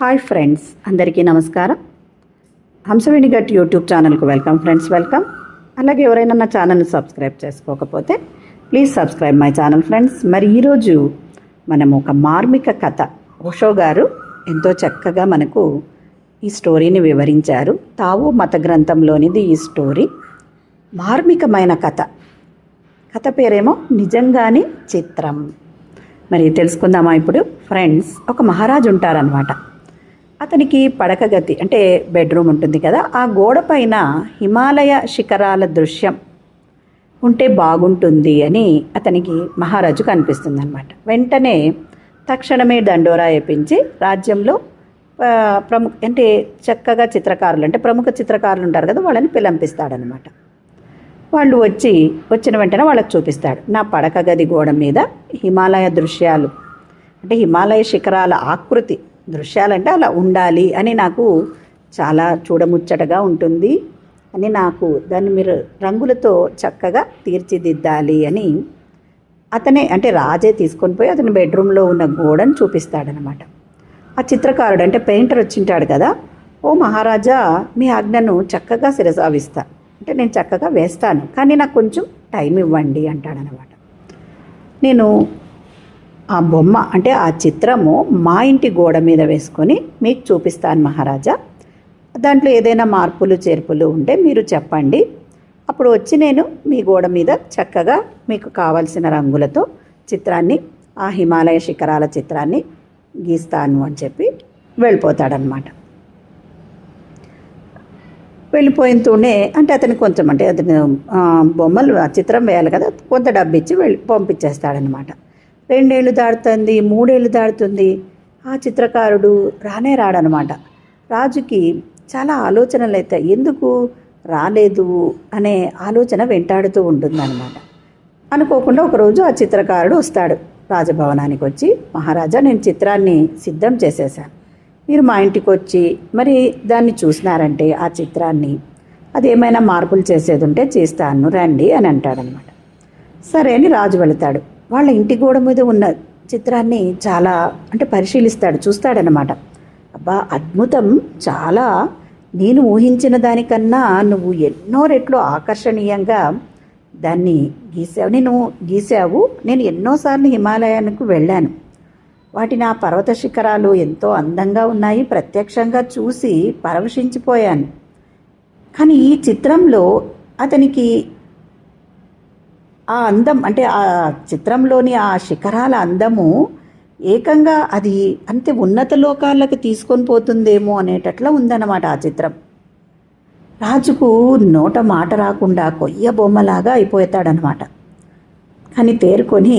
Hi friends అందరికీ నమస్కారం. హంసవేణి గట్ యూట్యూబ్ ఛానల్కు వెల్కమ్ ఫ్రెండ్స్ వెల్కమ్ అలాగే ఎవరైనా నా ఛానల్ని సబ్స్క్రైబ్ చేసుకోకపోతే please subscribe my channel friends మరి ఈరోజు మనం ఒక మార్మిక కథ. ఓషో గారు ఎంతో చక్కగా మనకు ఈ స్టోరీని వివరించారు. తావు మత గ్రంథంలోనిది ఈ స్టోరీ మార్మికమైన కథ. కథ పేరేమో నిజంగానే చిత్రం. మరి తెలుసుకుందామా ఇప్పుడు? ఫ్రెండ్స్ ఒక మహారాజు ఉంటారనమాట అతనికి పడక గది అంటే బెడ్రూమ్ ఉంటుంది కదా ఆ గోడ పైన హిమాలయ శిఖరాల దృశ్యం ఉంటే బాగుంటుంది అని అతనికి మహారాజు కనిపిస్తుంది అనమాట వెంటనే తక్షణమే దండోరా వేపించి రాజ్యంలో ప్రముఖ అంటే చక్కగా చిత్రకారులు అంటే ప్రముఖ చిత్రకారులు ఉంటారు కదా వాళ్ళని పిలంపిస్తాడనమాట వాళ్ళు వచ్చి వచ్చిన వెంటనే వాళ్ళకి చూపిస్తాడు నా పడక గది గోడ మీద హిమాలయ దృశ్యాలు అంటే హిమాలయ శిఖరాల ఆకృతి దృశ్యాలంటే అలా ఉండాలి అని నాకు చాలా చూడముచ్చటగా ఉంటుంది అని నాకు దాన్ని మీరు రంగులతో చక్కగా తీర్చిదిద్దాలి అని అతనే అంటే రాజే తీసుకొని పోయి అతని బెడ్రూమ్లో ఉన్న గోడను చూపిస్తాడనమాట. ఆ చిత్రకారుడు అంటే పెయింటర్ వచ్చింటాడు కదా ఓ మహారాజా మీ ఆజ్ఞను చక్కగా శిరసావిస్తా. అంటే నేను చక్కగా వేస్తాను కానీ నాకు కొంచెం టైం ఇవ్వండి అంటాడనమాట. నేను ఆ బొమ్మ అంటే ఆ చిత్రము మా ఇంటి గోడ మీద వేసుకొని మీకు చూపిస్తాను మహారాజా. దాంట్లో ఏదైనా మార్పులు చేర్పులు ఉంటే మీరు చెప్పండి. అప్పుడు వచ్చి నేను మీ గోడ మీద చక్కగా మీకు కావలసిన రంగులతో చిత్రాన్ని ఆ హిమాలయ శిఖరాల చిత్రాన్ని గీస్తాను అని చెప్పి వెళ్ళిపోతాడనమాట వెళ్ళిపోయినతోనే అంటే అతను కొంచెం అంటే అతను బొమ్మలు ఆ చిత్రం వేయాలి కదా కొంత డబ్బు ఇచ్చి వెళ్ళి పంపించేస్తాడనమాట రెండేళ్ళు దాడుతుంది మూడేళ్ళు దాడుతుంది ఆ చిత్రకారుడు రానే రాడనమాట. రాజుకి చాలా ఆలోచనలు అవుతాయి ఎందుకు రాలేదు అనే ఆలోచన వెంటాడుతూ ఉంటుందన్నమాట. అనుకోకుండా ఒకరోజు ఆ చిత్రకారుడు వస్తాడు. రాజభవనానికి వచ్చి మహారాజా నేను చిత్రాన్ని సిద్ధం చేసేసాను మీరు మా ఇంటికి వచ్చి మరి దాన్ని చూసినారంటే ఆ చిత్రాన్ని. అది ఏమైనా మార్పులు చేసేది ఉంటే చేస్తాను రండి అని అంటాడనమాట. సరే అని రాజు వెళతాడు. వాళ్ళ ఇంటి గోడ మీద ఉన్న చిత్రాన్ని చాలా అంటే పరిశీలిస్తాడు చూస్తాడనమాట అబ్బా అద్భుతం! చాలా! నేను ఊహించిన దానికన్నా నువ్వు ఎన్నో రెట్లు ఆకర్షణీయంగా దాన్ని గీసావు. నేను గీసావు. నేను ఎన్నోసార్లు హిమాలయానికి వెళ్ళాను. వాటిని ఆ పర్వత శిఖరాలు ఎంతో అందంగా ఉన్నాయి. ప్రత్యక్షంగా చూసి పరవశించిపోయాను. కానీ ఈ చిత్రంలో అతనికి ఆ అందం అంటే ఆ చిత్రంలోని ఆ శిఖరాల అందము ఏకంగా అది అంతే ఉన్నత లోకాలకు తీసుకొని పోతుందేమో అనేటట్లా ఉందన్నమాట ఆ చిత్రం. రాజుకు నోట మాట రాకుండా కొయ్య బొమ్మలాగా అయిపోతాడనమాట కానీ తేరుకొని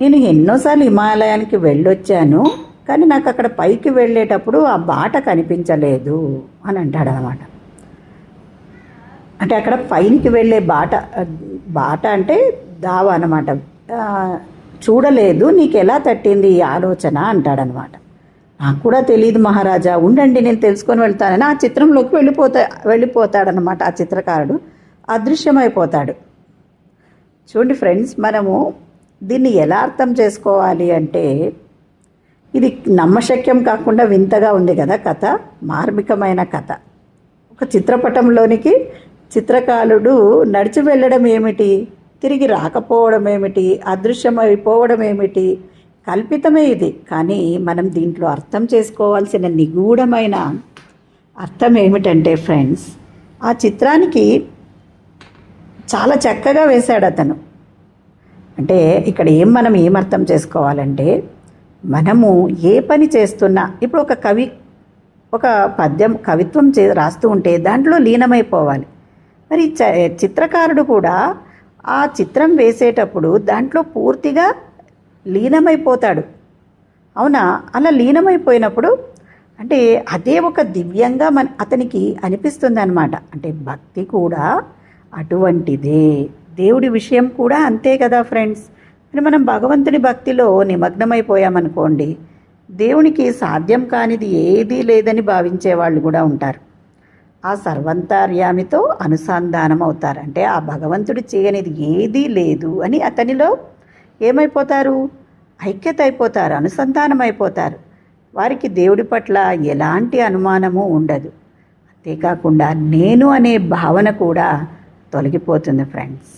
నేను ఎన్నోసార్లు హిమాలయానికి వెళ్ళొచ్చాను కానీ నాకు అక్కడ పైకి వెళ్ళేటప్పుడు ఆ బాట కనిపించలేదు అని అంటాడనమాట అంటే అక్కడ పైనకి వెళ్ళే బాట బాట అంటే దావ అనమాట చూడలేదు నీకు ఎలా తట్టింది ఈ ఆలోచన అంటాడనమాట నాకు కూడా తెలియదు మహారాజా ఉండండి నేను తెలుసుకొని వెళ్తానని. ఆ చిత్రంలోకి వెళ్ళిపోతా వెళ్ళిపోతాడనమాట ఆ చిత్రకారుడు. అదృశ్యమైపోతాడు. చూడండి ఫ్రెండ్స్ మనము దీన్ని ఎలా అర్థం చేసుకోవాలి అంటే ఇది నమ్మశక్యం కాకుండా వింతగా ఉంది కదా కథ మార్మికమైన కథ. ఒక చిత్రపటంలోనికి చిత్రకారుడు నడిచి వెళ్ళడం ఏమిటి? తిరిగి రాకపోవడం ఏమిటి? అదృశ్యమైపోవడం ఏమిటి? కల్పితమే ఇది. కానీ మనం దీంట్లో అర్థం చేసుకోవాల్సిన నిగూఢమైన అర్థం ఏమిటంటే ఫ్రెండ్స్ ఆ చిత్రానికి చాలా చక్కగా వేశాడు అతను. అంటే ఇక్కడ ఏం మనం ఏం అర్థం చేసుకోవాలంటే మనము ఏ పని చేస్తున్నా ఇప్పుడు ఒక కవి ఒక పద్యం కవిత్వం చే రాస్తూ ఉంటే దాంట్లో లీనమైపోవాలి. మరి చ- చిత్రకారుడు కూడా ఆ చిత్రం వేసేటప్పుడు దాంట్లో పూర్తిగా లీనమైపోతాడు. అవునా? అలా లీనమైపోయినప్పుడు అంటే అదే ఒక దివ్యంగా మన అతనికి అనిపిస్తుంది అనమాట అంటే భక్తి కూడా అటువంటిదే. దేవుడి విషయం కూడా అంతే కదా ఫ్రెండ్స్. మరి మనం భగవంతుని భక్తిలో నిమగ్నమైపోయామనుకోండి దేవునికి సాధ్యం కానిది ఏదీ లేదని భావించే వాళ్ళు కూడా ఉంటారు. ఆ సర్వంతర్యామితో అనుసంధానం అవుతారు అంటే ఆ భగవంతుడు చేయనిది ఏదీ లేదు అని అతనిలో ఏమైపోతారు? ఐక్యత అయిపోతారు అనుసంధానం అయిపోతారు వారికి దేవుడి పట్ల ఎలాంటి అనుమానము ఉండదు. అంతేకాకుండా నేను అనే భావన కూడా తొలగిపోతుంది ఫ్రెండ్స్.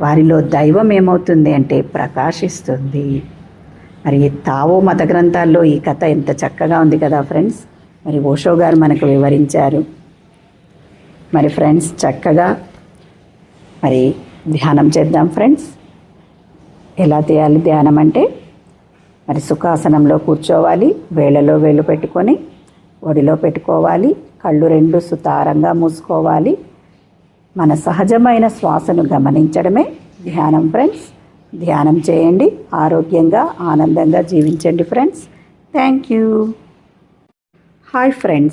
వారిలో దైవం ఏమవుతుంది అంటే ప్రకాశిస్తుంది. మరి తావో మత గ్రంథాల్లో ఈ కథ ఎంత చక్కగా ఉంది కదా ఫ్రెండ్స్. మరి ఓషో గారు మనకు వివరించారు. మరి ఫ్రెండ్స్ చక్కగా మరి ధ్యానం చేద్దాం ఫ్రెండ్స్. ఎలా చేయాలి ధ్యానం అంటే మరి సుఖాసనంలో కూర్చోవాలి వేళ్ళలో వేళ్ళు పెట్టుకొని ఒడిలో పెట్టుకోవాలి కళ్ళు రెండు సుతారంగా మూసుకోవాలి. మన సహజమైన శ్వాసను గమనించడమే ధ్యానం ఫ్రెండ్స్. ధ్యానం చేయండి ఆరోగ్యంగా ఆనందంగా జీవించండి friends. Thank you. Hi friends.